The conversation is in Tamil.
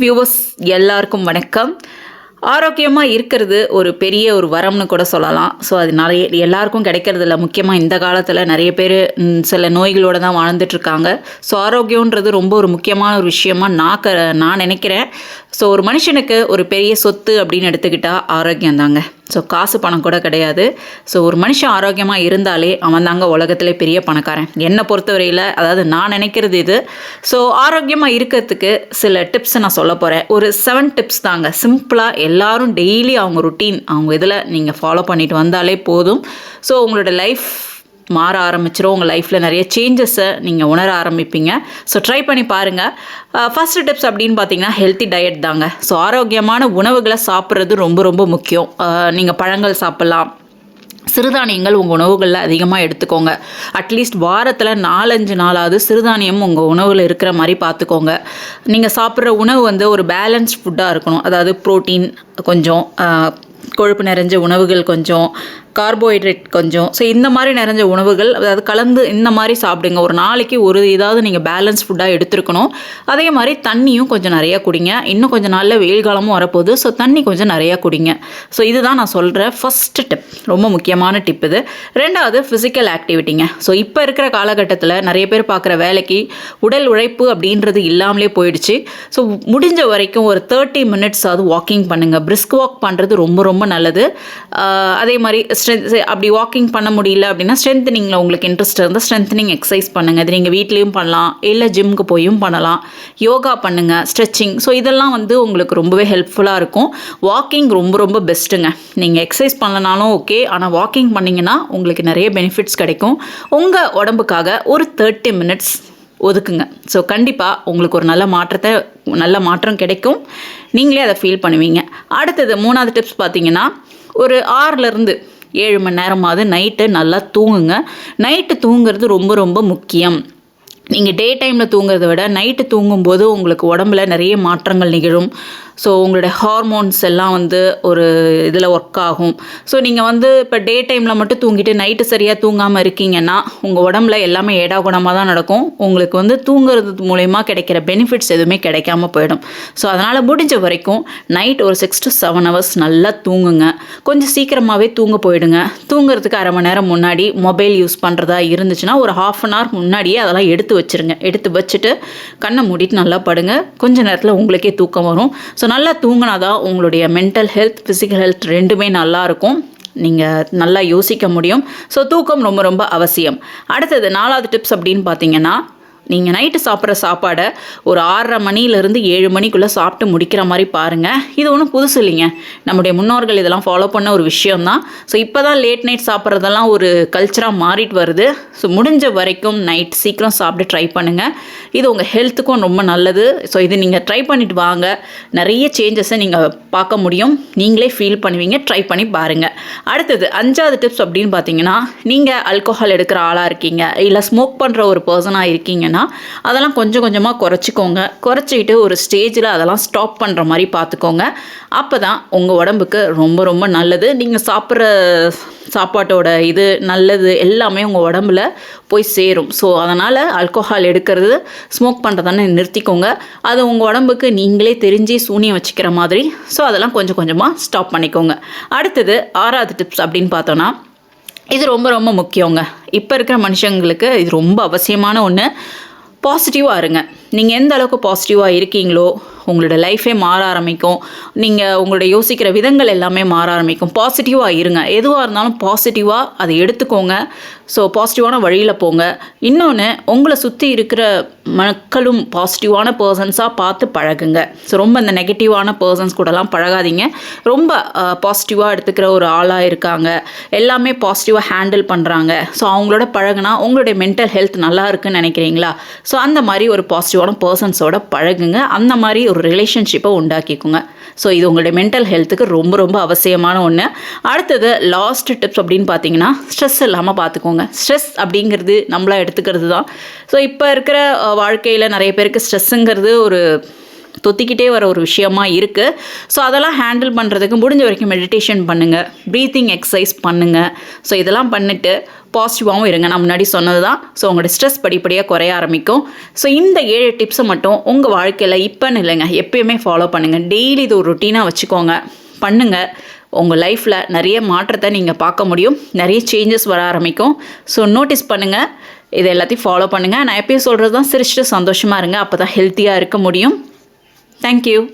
வியூவர்ஸ் எல்லாருக்கும் வணக்கம். ஆரோக்கியமாக இருக்கிறது ஒரு பெரிய ஒரு வரம்னு கூட சொல்லலாம். ஸோ அது நிறைய எல்லாருக்கும் கிடைக்கிறது இல்லை முக்கியமாக இந்த காலத்தில் நிறைய பேர் சில நோய்களோடு தான் வாழ்ந்துட்டுருக்காங்க ஸோ ஆரோக்கியன்றது ரொம்ப ஒரு முக்கியமான ஒரு விஷயமா நான் க நான் நினைக்கிறேன். ஸோ ஒரு மனுஷனுக்கு ஒரு பெரிய சொத்து அப்படின்னு எடுத்துக்கிட்டால் ஆரோக்கியம் தாங்க ஸோ காசு பணம் கூட கிடையாது. ஸோ ஒரு மனுஷன் ஆரோக்கியமாக இருந்தாலே அவன் தாங்க உலகத்திலே பெரிய பணக்காரன். என்னை பொறுத்தவரையில் அதாவது நான் நினைக்கிறது இது. ஸோ ஆரோக்கியமாக இருக்கிறதுக்கு சில டிப்ஸ் நான் சொல்ல போகிறேன் ஒரு செவன் டிப்ஸ் தாங்க. சிம்பிளாக எல்லாரும் டெய்லி அவங்க ருட்டீன் அவங்க இதில் நீங்கள் ஃபாலோ பண்ணிட்டு வந்தாலே போதும். ஸோ உங்களோட லைஃப் மாற ஆரம்பிச்சிரும். உங்கள் லைஃப்பில் நிறைய சேஞ்சஸை நீங்கள் உணர ஆரம்பிப்பீங்க. ஸோ ட்ரை பண்ணி பாருங்கள் ஃபஸ்ட்டு டிப்ஸ் அப்படின்னு பார்த்தீங்கன்னா ஹெல்த்தி டயட் தாங்க. ஸோ ஆரோக்கியமான உணவுகளை சாப்பிட்றது ரொம்ப ரொம்ப முக்கியம். நீங்கள் பழங்கள் சாப்பிட்லாம். சிறுதானியங்கள் உங்கள் உணவுகளில் அதிகமாக எடுத்துக்கோங்க. அட்லீஸ்ட் வாரத்தில் நாலஞ்சு நாளாவது சிறுதானியம் உங்கள் உணவில் இருக்கிற மாதிரி பார்த்துக்கோங்க நீங்கள் சாப்பிட்ற உணவு வந்து ஒரு பேலன்ஸ்ட் ஃபுட்டாக இருக்கணும். அதாவது ப்ரோட்டீன் கொஞ்சம் கொழுப்பு நிறைஞ்ச உணவுகள் கொஞ்சம் கார்போஹைட்ரேட் கொஞ்சம். ஸோ இந்த மாதிரி நிறைஞ்ச உணவுகள் அதாவது கலந்து இந்த மாதிரி சாப்பிடுங்க. ஒரு நாளைக்கு ஒரு இதாவது நீங்கள் பேலன்ஸ் ஃபுட்டாக எடுத்துருக்கணும். அதே மாதிரி தண்ணியும் கொஞ்சம் நிறையா குடிங்க. இன்னும் கொஞ்சம் நாளில் வெயில் காலமும் வரப்போகுது. ஸோ தண்ணி கொஞ்சம் நிறையா குடிங்க. ஸோ இதுதான் நான் சொல்கிற ஃபஸ்ட்டு டிப் ரொம்ப முக்கியமான டிப் இது. ரெண்டாவது ஃபிசிக்கல் ஆக்டிவிட்டிங்க ஸோ இப்போ இருக்கிற காலகட்டத்தில் நிறைய பேர் பார்க்குற வேலைக்கு உடல் உழைப்பு அப்படின்றது இல்லாமலே போயிடுச்சு. ஸோ முடிஞ்ச வரைக்கும் ஒரு தேர்ட்டி மினிட்ஸ் ஆகுது வாக்கிங் பண்ணுங்கள் பிரிஸ்க் வாக் பண்ணுறது ரொம்ப ரொம்ப நல்லது. அதே மாதிரி ஸ்ட்ரென்த் அப்படி வாக்கிங் பண்ண முடியல அப்படின்னா ஸ்ட்ரென்த்தனிங்கில் உங்களுக்கு இன்ட்ரெஸ்ட் இருந்தால் ஸ்ட்ரென்த்தனிங் எக்ஸசைஸ் பண்ணுங்கள் இது நீங்கள் வீட்லேயும் பண்ணலாம் இல்லை ஜிம்முக்கு போயும் பண்ணலாம். யோகா பண்ணுங்கள் ஸ்ட்ரெச்சிங் ஸோ இதெல்லாம் வந்து உங்களுக்கு ரொம்பவே ஹெல்ப்ஃபுல்லாக இருக்கும். வாக்கிங் ரொம்ப ரொம்ப பெஸ்ட்டுங்க நீங்கள் எக்ஸசைஸ் பண்ணலனாலும் ஓகே ஆனால் வாக்கிங் பண்ணிங்கன்னா உங்களுக்கு நிறைய பெனிஃபிட்ஸ் கிடைக்கும். உங்கள் உடம்புக்காக ஒரு தேர்ட்டி மினிட்ஸ் ஒதுக்குங்க. ஸோ கண்டிப்பாக உங்களுக்கு ஒரு நல்ல மாற்றத்தை நல்ல மாற்றம் கிடைக்கும். நீங்களே அதை ஃபீல் பண்ணுவீங்க. அடுத்தது மூணாவது டிப்ஸ் பார்த்தீங்கன்னா ஒரு ஆறுலேருந்து ஏழு மணி நேரமாவது நைட்டு நல்லா தூங்குங்க. நைட்டு தூங்குறது ரொம்ப ரொம்ப முக்கியம். நீங்கள் டே டைமில் தூங்குறத விட நைட்டு தூங்கும்போது உங்களுக்கு உடம்புல நிறைய மாற்றங்கள் நிகழும். ஸோ உங்களுடைய ஹார்மோன்ஸ் எல்லாம் வந்து ஒரு இதில் ஒர்க் ஆகும். ஸோ நீங்கள் வந்து இப்போ டே டைமில் மட்டும் தூங்கிட்டு நைட்டு சரியாக தூங்காமல் இருக்கீங்கன்னா உங்கள் உடம்புல எல்லாமே ஏடாகுணமாக தான் நடக்கும். உங்களுக்கு வந்து தூங்குறது மூலயமா கிடைக்கிற பெனிஃபிட்ஸ் எதுவுமே கிடைக்காம போயிடும். ஸோ அதனால் முடிஞ்ச வரைக்கும் நைட் ஒரு சிக்ஸ் டு செவன் ஹவர்ஸ் நல்லா தூங்குங்க. கொஞ்சம் சீக்கிரமாகவே தூங்க போயிடுங்க. தூங்குறதுக்கு அரை மணி நேரம் முன்னாடி மொபைல் யூஸ் பண்ணுறதா இருந்துச்சுன்னா ஒரு ஹாஃப் அன் ஹவர் முன்னாடியே அதெல்லாம் எடுத்து வச்சிருங்க. எடுத்து வச்சுட்டு கண்ணை மூடிட்டு நல்லா படுங்க. கொஞ்ச நேரத்தில் உங்களுக்கே தூக்கம் வரும். ஸோ நல்லா தூங்கினா தான் உங்களுடைய மென்டல் ஹெல்த் ஃபிசிக்கல் ஹெல்த் ரெண்டுமே நல்லா இருக்கும். நீங்கள் நல்லா யோசிக்க முடியும். ஸோ தூக்கம் ரொம்ப ரொம்ப அவசியம். அடுத்தது நாலாவது டிப்ஸ் அப்படின்னு பார்த்தீங்கன்னா நீங்கள் நைட்டு சாப்பிட்ற சாப்பாடை ஒரு ஆறரை மணிலேருந்து ஏழு மணிக்குள்ளே சாப்பிட்டு முடிக்கிற மாதிரி பாருங்கள் இது ஒன்றும் புதுசு இல்லைங்க. நம்முடைய முன்னோர்கள் இதெல்லாம் ஃபாலோ பண்ண ஒரு விஷயம்தான். ஸோ இப்போ தான் லேட் நைட் சாப்பிட்றதெல்லாம் ஒரு கல்ச்சராக மாறிட்டு வருது. ஸோ முடிஞ்ச வரைக்கும் நைட் சீக்கிரம் சாப்பிட்டு ட்ரை பண்ணுங்கள் இது உங்கள் ஹெல்த்துக்கும் ரொம்ப நல்லது. ஸோ இது நீங்கள் ட்ரை பண்ணிட்டு வாங்க. நிறைய சேஞ்சஸை நீங்கள் பார்க்க முடியும். நீங்களே ஃபீல் பண்ணுவீங்க. ட்ரை பண்ணி பாருங்கள் அடுத்தது அஞ்சாவது டிப்ஸ் அப்படின்னு பார்த்தீங்கன்னா நீங்கள் ஆல்கோஹால் எடுக்கிற ஆளாக இருக்கீங்க. இல்லை ஸ்மோக் பண்ணுற ஒரு பர்சனாக இருக்கீங்கன்னா அதெல்லாம் கொஞ்சம் கொஞ்சமாக குறைச்சிக்கோங்க. குறைச்சிக்கிட்டு ஒரு ஸ்டேஜில் அதெல்லாம் ஸ்டாப் பண்ணுற மாதிரி பார்த்துக்கோங்க அப்போ தான் உங்கள் உடம்புக்கு ரொம்ப ரொம்ப நல்லது. நீங்கள் சாப்பிட்ற சாப்பாட்டோட இது நல்லது எல்லாமே உங்கள் உடம்புல போய் சேரும். ஸோ அதனால் ஆல்கோஹால் எடுக்கிறது ஸ்மோக் பண்ணுறதானே நிறுத்திக்கோங்க. அது உங்கள் உடம்புக்கு நீங்களே தெரிஞ்சு சூனியம் வச்சுக்கிற மாதிரி. ஸோ அதெல்லாம் கொஞ்சம் கொஞ்சமாக ஸ்டாப் பண்ணிக்கோங்க. அடுத்தது ஆறாவது டிப்ஸ் அப்படின்னு பார்த்தோன்னா இது ரொம்ப ரொம்ப முக்கியங்க. இப்போ இருக்கிற மனுஷங்களுக்கு இது ரொம்ப அவசியமான ஒன்று பாசிட்டிவாக இருங்க. நீங்கள் எந்த அளவுக்கு பாசிட்டிவாக இருக்கீங்களோ உங்களோட லைஃபே மாற ஆரம்பிக்கும். நீங்கள் உங்களோட யோசிக்கிற விதங்கள் எல்லாமே மாற ஆரம்பிக்கும். பாசிட்டிவாக இருங்க. எதுவாக இருந்தாலும் பாசிட்டிவாக அதை எடுத்துக்கோங்க. ஸோ பாசிட்டிவான வழியில் போங்க. இன்னொன்று உங்களை சுற்றி இருக்கிற மக்களும் பாசிட்டிவான பர்சன்ஸாக பார்த்து பழகுங்க. ஸோ ரொம்ப இந்த நெகட்டிவான பர்சன்ஸ் கூடலாம் பழகாதீங்க. ரொம்ப பாசிட்டிவாக எடுத்துக்கிற ஒரு ஆளாக இருக்காங்க. எல்லாமே பாசிட்டிவாக ஹேண்டில் பண்ணுறாங்க ஸோ அவங்களோட பழகுனா உங்களுடைய மென்டல் ஹெல்த் நல்லா இருக்குன்னு நினைக்கிறீங்களா? ஸோ அந்த மாதிரி ஒரு பாசிட்டிவான பர்சன்ஸோட பழகுங்க. அந்த மாதிரி ஒரு ரிலேஷன்ஷிப்பை உண்டாக்கிக்கோங்க. ஸோ இது உங்களுடைய மென்டல் ஹெல்த்துக்கு ரொம்ப ரொம்ப அவசியமான ஒன்று அடுத்தது லாஸ்ட் டிப்ஸ் அப்படின்னு பார்த்தீங்கன்னா ஸ்ட்ரெஸ் இல்லாமல் பார்த்துக்கோங்க ஸ்ட்ரெஸ் அப்படிங்கிறது நம்மளா எடுத்துக்கிறது தான் ஸோ இப்போ இருக்கிற வாழ்க்கையில் நிறைய பேருக்கு ஸ்ட்ரெஸ்ஸுங்கிறது ஒரு தொத்திக்கிட்டே வர ஒரு விஷயமா இருக்குது ஸோ அதெல்லாம் ஹேண்டில் பண்ணுறதுக்கு முடிஞ்ச வரைக்கும் மெடிடேஷன் பண்ணுங்கள் ப்ரீத்திங் எக்ஸசைஸ் பண்ணுங்கள் ஸோ இதெல்லாம் பண்ணிவிட்டு பாசிட்டிவாகவும் இருங்க. நான் முன்னாடி சொன்னது தான் ஸோ உங்களோட ஸ்ட்ரெஸ் படிப்படியாக குறைய ஆரம்பிக்கும். ஸோ இந்த ஏழு டிப்ஸை மட்டும் உங்கள் வாழ்க்கையில் இப்போன்னு இல்லைங்க எப்பயுமே ஃபாலோ பண்ணுங்கள் டெய்லி இது ஒரு ருட்டீனாக வச்சுக்கோங்க. பண்ணுங்கள் உங்கள் லைஃப்பில் நிறைய மாற்றத்தை நீங்கள் பார்க்க முடியும். நிறைய சேஞ்சஸ் வர ஆரம்பிக்கும். ஸோ நோட்டீஸ் பண்ணுங்கள் இது எல்லாத்தையும் ஃபாலோ பண்ணுங்கள் நான் எப்பயும் சொல்கிறது தான் சிரிச்சிட்டு சந்தோஷமாக இருங்க. அப்போ தான் ஹெல்த்தியாக இருக்க முடியும். Thank you.